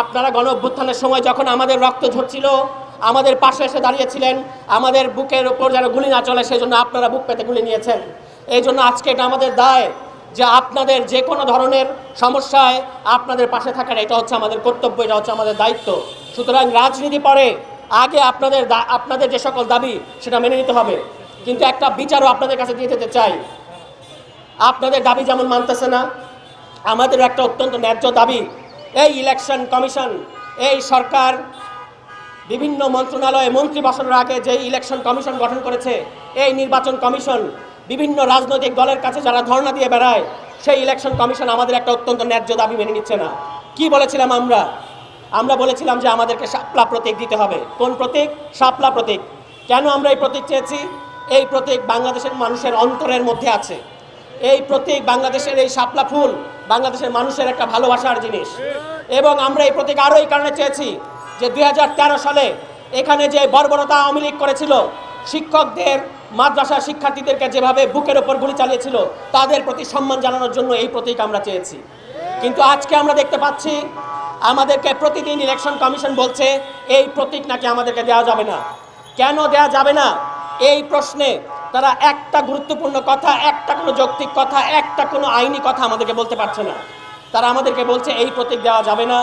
আপনারা গণ অভ্যুত্থানের সময় যখন আমাদের রক্ত ঝরছিল, আমাদের পাশে এসে দাঁড়িয়েছিলেন, আমাদের বুকের ওপর যেন গুলি না চলে, সেই জন্য আপনারা বুক পেতে গুলি নিয়েছেন। এই জন্য আজকে এটা আমাদের দায় যে আপনাদের যে কোনো ধরনের সমস্যায় আপনাদের পাশে থাকার এটা হচ্ছে আমাদের কর্তব্য, এটা হচ্ছে আমাদের দায়িত্ব। সুতরাং রাজনীতি পরে আগে আপনাদের আপনাদের যে সকল দাবি, সেটা মেনে নিতে হবে। কিন্তু একটা বিচারও আপনাদের কাছে দিয়ে যেতে চাই। আপনাদের দাবি যেমন মানতেছে না, আমাদের একটা অত্যন্ত ন্যায্য দাবি এই ইলেকশন কমিশন এই সরকার, বিভিন্ন মন্ত্রণালয়ে মন্ত্রী বসানোর আগে যে ইলেকশন কমিশন গঠন করেছে, এই নির্বাচন কমিশন বিভিন্ন রাজনৈতিক দলের কাছে যারা ধর্ণা দিয়ে বেড়ায়, সেই ইলেকশন কমিশন আমাদের একটা অত্যন্ত ন্যায্য দাবি মেনে নিচ্ছে না। কি বলেছিলাম আমরা? আমরা বলেছিলাম যে আমাদেরকে শাপলা প্রতীক দিতে হবে। কোন প্রতীক? শাপলা প্রতীক। কেন আমরা এই প্রতীক চেয়েছি? এই প্রতীক বাংলাদেশের মানুষের অন্তরের মধ্যে আছে। এই প্রতীক বাংলাদেশের এই শাপলা ফুল বাংলাদেশের মানুষের একটা ভালোবাসার জিনিস। এবং আমরা এই প্রতীক আরও এই কারণে চেয়েছি যে দু হাজার তেরো সালে এখানে যে বর্বরতা আওয়ামী লীগ করেছিল, শিক্ষকদের, মাদ্রাসা শিক্ষার্থীদেরকে যেভাবে বুকের ওপর গুলি চালিয়েছিল, তাদের প্রতি সম্মান জানানোর জন্য এই প্রতীক আমরা চেয়েছি। কিন্তু আজকে আমরা দেখতে পাচ্ছি, আমাদেরকে প্রতিদিন ইলেকশন কমিশন বলছে, এই প্রতীক নাকি আমাদেরকে দেওয়া যাবে না। কেন দেওয়া যাবে না? এই প্রশ্নে তারা একটা গুরুত্বপূর্ণ কথা, একটা কোনো যৌক্তিক কথা, একটা কোনো আইনি কথা আমাদেরকে বলতে পারছে না। তারা আমাদেরকে বলছে, এই প্রতীক দেওয়া যাবে না,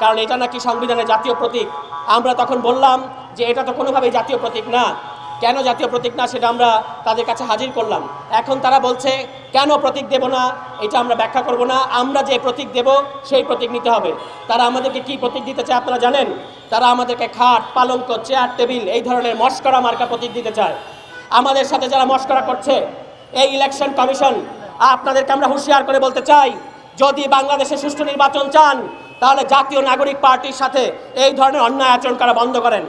কারণ এটা নাকি সংবিধানের জাতীয় প্রতীক। আমরা তখন বললাম যে, এটা তো কোনোভাবেই জাতীয় প্রতীক না। কেন জাতীয় প্রতীক না, সেটা আমরা তাদের কাছে হাজির করলাম। এখন তারা বলছে, কেন প্রতীক দেব না, এটা আমরা ব্যাখ্যা করব না, আমরা যে প্রতীক দেব, সেই প্রতীক নিতে হবে। তারা আমাদেরকে কি প্রতীক দিতে চায় আপনারা জানেন? তারা আমাদেরকে খাট, পালঙ্ক, চেয়ার, টেবিল, এই ধরনের মস্করা মার্কা প্রতীক দিতে চায়। আমাদের সাথে যারা মস্করা করছে, এই ইলেকশন কমিশন আপনাদেরকে আমরা হুঁশিয়ার করে বলতে চাই, যদি বাংলাদেশে সুষ্ঠু নির্বাচন চান, তাহলে জাতীয় নাগরিক পার্টির সাথে এই ধরনের অন্যায় আচরণ করা বন্ধ করেন।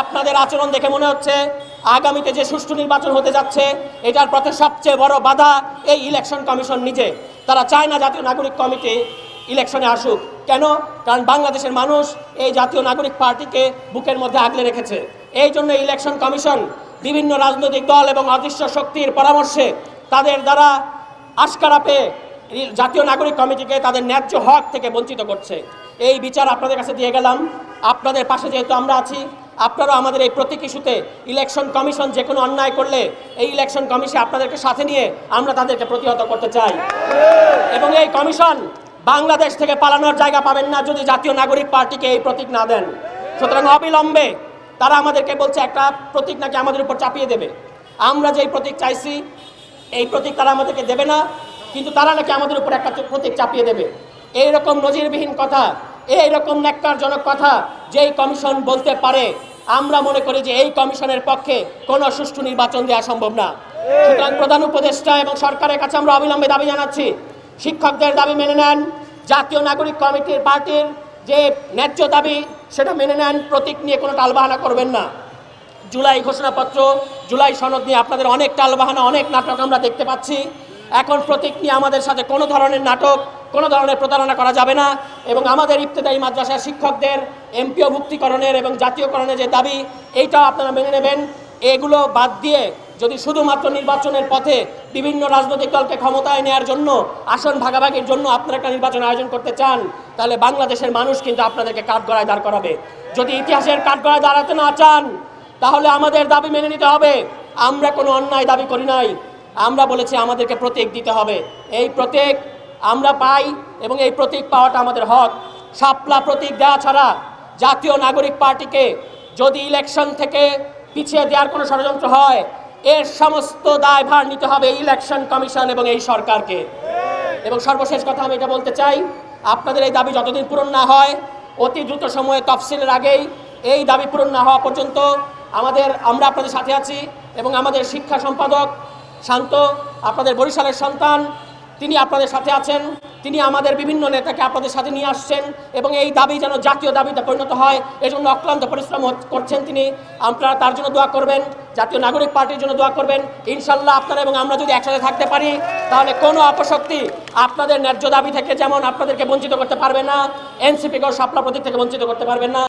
আপনাদের আচরণ দেখে মনে হচ্ছে, আগামীতে যে সুষ্ঠু নির্বাচন হতে যাচ্ছে, এটার পথে সবচেয়ে বড় বাধা এই ইলেকশন কমিশন নিজে। তারা চায় না জাতীয় নাগরিক কমিটি ইলেকশনে আসুক। কেন? কারণ বাংলাদেশের মানুষ এই জাতীয় নাগরিক পার্টিকে বুকের মধ্যে আগলে রেখেছে। এই জন্য ইলেকশন কমিশন বিভিন্ন রাজনৈতিক দল এবং অদৃশ্য শক্তির পরামর্শে তাদের দ্বারা আশকারা পেয়ে জাতীয় নাগরিক কমিটিকে তাদের ন্যায্য হক থেকে বঞ্চিত করছে। এই বিচার আপনাদের কাছে দিয়ে গেলাম। আপনাদের পাশে যেহেতু আমরা আছি, আপনারাও আমাদের এই প্রতীক ইস্যুতে ইলেকশন কমিশন যে কোনো অন্যায় করলে এই ইলেকশন কমিশন আপনাদেরকে সাথে নিয়ে আমরা তাদেরকে প্রতিহত করতে চাই। এবং এই কমিশন বাংলাদেশ থেকে পালানোর জায়গা পাবেন না যদি জাতীয় নাগরিক পার্টিকে এই প্রতীক না দেন। সুতরাং অবিলম্বে তারা আমাদেরকে বলছে, একটা প্রতীক নাকি আমাদের উপর চাপিয়ে দেবে। আমরা যেই প্রতীক চাইছি, এই প্রতীক তারা আমাদেরকে দেবে না, কিন্তু তারা নাকি আমাদের উপর একটা প্রতীক চাপিয়ে দেবে। এই রকম নজিরবিহীন কথা এই রকম ন্যাক্কারজনক কথা যেই কমিশন বলতে পারে, আমরা মনে করি যে এই কমিশনের পক্ষে কোনো সুষ্ঠু নির্বাচন দেওয়া সম্ভব না। সুতরাং প্রধান উপদেষ্টা এবং সরকারের কাছে আমরা অবিলম্বে দাবি জানাচ্ছি, শিক্ষকদের দাবি মেনে নেন, জাতীয় নাগরিক কমিটির পার্টির যে ন্যায্য দাবি সেটা মেনে নেন, প্রতীক নিয়ে কোনো টালবাহানা করবেন না। জুলাই ঘোষণাপত্র, জুলাই সনদ নিয়ে আপনাদের অনেক টালবাহানা, অনেক নাটক আমরা দেখতে পাচ্ছি। এখন প্রতীক নিয়ে আমাদের সাথে কোনো ধরনের নাটক, কোনো ধরনের প্রতারণা করা যাবে না এবং আমাদের ইবতেদায়ী মাদ্রাসার শিক্ষকদের এমপিও ভুক্তিকরণের এবং জাতীয়করণের যে দাবি, এইটাও আপনারা মেনে নেবেন। এগুলো বাদ দিয়ে যদি শুধুমাত্র নির্বাচনের পথে বিভিন্ন রাজনৈতিক দলকে ক্ষমতায় নেওয়ার জন্য, আসন ভাগাভাগির জন্য আপনারা একটা নির্বাচন আয়োজন করতে চান, তাহলে বাংলাদেশের মানুষ কিন্তু আপনাদেরকে কাঠগড়ায় দাঁড় করাবে। যদি ইতিহাসের কাঠগড়ায় দাঁড়াতে না চান, তাহলে আমাদের দাবি মেনে নিতে হবে। আমরা কোনো অন্যায় দাবি করি নাই। আমরা বলেছি আমাদেরকে প্রতীক দিতে হবে। এই প্রতীক আমরা পাই এবং এই প্রতীক পাওয়াটা আমাদের হক। শাপলা প্রতীক দেওয়া ছাড়া জাতীয় নাগরিক পার্টিকে যদি ইলেকশন থেকে পিছিয়ে দেওয়ার কোনো ষড়যন্ত্র হয় এর সমস্ত দায়ভার নিতে হবে ইলেকশন কমিশন এবং এই সরকারকে। এবং সর্বশেষ কথা আমি এটা বলতে চাই, আপনাদের এই দাবি যতদিন পূরণ না হয়, অতি দ্রুত সময়ে তফসিলের আগেই এই দাবি পূরণ না হওয়া পর্যন্ত আমাদের, আমরা আপনাদের সাথে আছি এবং আমাদের শিক্ষা সম্পাদক শান্ত, আপনাদের বরিশালের সন্তান তিনি আপনাদের সাথে আছেন, তিনি আমাদের বিভিন্ন নেতাকে আপনাদের সাথে নিয়ে আসছেন এবং এই দাবি যেন জাতীয় দাবিতে পরিণত হয়, এজন্য অক্লান্ত পরিশ্রম করছেন তিনি। আপনারা তার জন্য দোয়া করবেন, জাতীয় নাগরিক পার্টির জন্য দোয়া করবেন। ইনশাল্লাহ আপনারা এবং আমরা যদি একসাথে থাকতে পারি, তাহলে কোনো অপশক্তি আপনাদের ন্যায্য দাবি থেকে যেমন আপনাদেরকে বঞ্চিত করতে পারবে না, এনসিপি এনসিপিকেও সাপলা প্রতীক থেকে বঞ্চিত করতে পারবেন না।